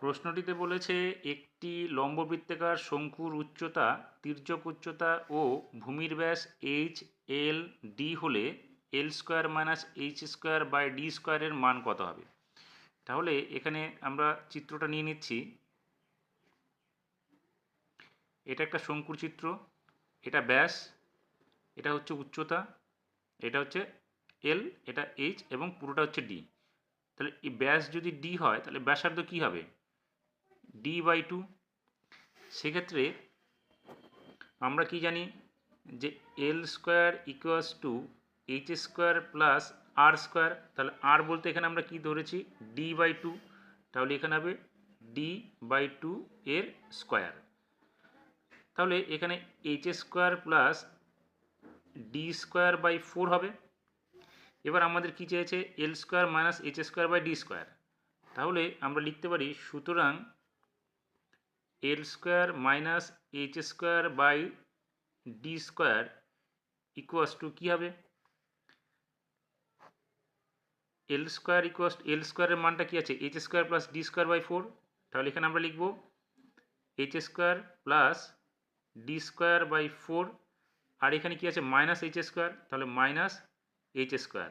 প্রশ্নটিতে বলেছে, একটি লম্ববৃত্তাকার শঙ্কুর উচ্চতা, তির্যক উচ্চতা ও ভূমির ব্যাস এইচ এল ডি হলে L square minus H square by D স্কোয়ারের মান কত হবে? তাহলে এখানে আমরা চিত্রটা নিয়ে নিচ্ছি। এটা একটা শঙ্কুর চিত্র, এটা ব্যাস, এটা হচ্ছে উচ্চতা, এটা হচ্ছে এল এটা এইচ এবং পুরোটা হচ্ছে ডি তাহলে এই ব্যাস যদি ডি হয়, তাহলে ব্যাসার্ধ কী হবে? ডি বাই টু সেক্ষেত্রে আমরা কি জানি যে L square equals to H square plus R square তাহলে আর বলতে এখানে আমরা কি ধরেছি? ডি বাই টু তাহলে এখানে হবে ডি বাই টু এর স্কোয়ার তাহলে এখানে H square plus D square by four হবে। এবার আমাদের কি চেয়েছে? L square minus H square by D square তাহলে আমরা লিখতে পারি সুতরাং L square minus H square by D square equals to কী হবে? এল স্কোয়ার ইকুয়াস এল স্কোয়ারের মানটা কী আছে? H square plus D square by four. তাহলে এখানে আমরা লিখব H square plus D square by four. আর এখানে কি আছে? Minus H square. তাহলে মাইনাস এইচ স্কোয়ার।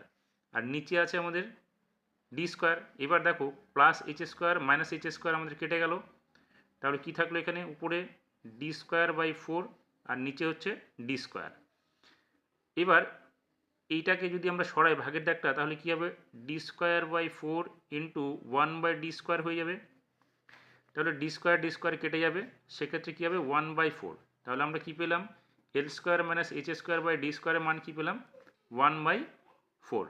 আর নিচে আছে আমাদের ডি স্কোয়ার। এবার দেখো plus H square, minus H square আমাদের কেটে গেল। তাহলে কি থাকল এখানে? উপরে ডি স্কোয়ার বাই ফোর আর নিচে হচ্ছে ডি স্কোয়ার এবার এইটাকে যদি আমরা সরাই ভাগের দাগটা, তাহলে কী হবে? D square by four into one by D square হয়ে যাবে। তাহলে ডি স্কোয়ার ডি স্কোয়ার কেটে যাবে। সেক্ষেত্রে কী হবে? ওয়ান বাই ফোর তাহলে আমরা কী পেলাম? L square minus H square by D স্কোয়ারের মান কী পেলাম? One by four